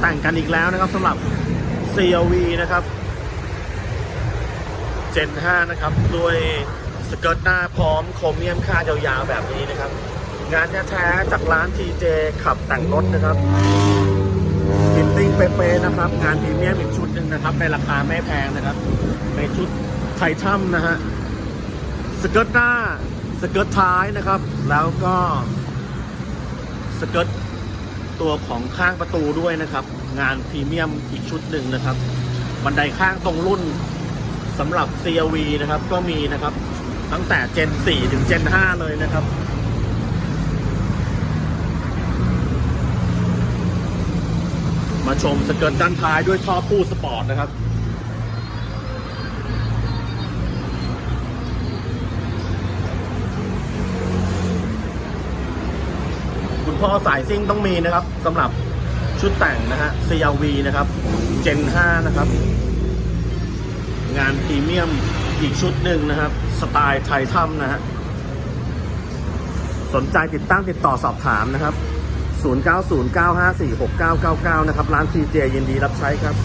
แต่งกันอีกแล้วนะครับสำหรับ CLV นะครับ Gen 5 นะครับ ด้วยสเกิร์ตหน้าพร้อมโครเมียมค่ายาวๆแบบนี้นะครับ งานแท้ๆจากร้าน TJ ขับแต่งรถนะครับฟิตติ้งเป๊ะๆนะครับ งานพรีเมียมอีกชุดหนึ่งนะครับ ในราคาไม่แพงนะครับในชุดไททัมนะฮะสเกิร์ตหน้า สเกิร์ตท้ายนะครับ แล้วก็สเกิร์ต ตัวของข้างประตูด้วยนะครับ งานพรีเมียมอีกชุดหนึ่งนะครับ บันไดข้างตรงรุ่นสำหรับ CRV นะครับ ก็มีนะครับ ตั้งแต่ Gen 4 ถึง Gen 5 เลยนะครับ มาชมสเกิร์ตด้านท้ายด้วยท่อตู้สปอร์ตนะครับ คุณพ่อสายซิ่งต้องมีนะครับสำหรับชุดแต่งนะฮะ CRV นะครับ Gen 5นะครับ งานพรีเมียมอีกชุดหนึ่งนะครับ สไตล์ไททัมนะฮะ สนใจติดตั้งติดต่อสอบถามนะครับ 0909546999 นะครับ ร้าน TJ ยินดีรับใช้ครับ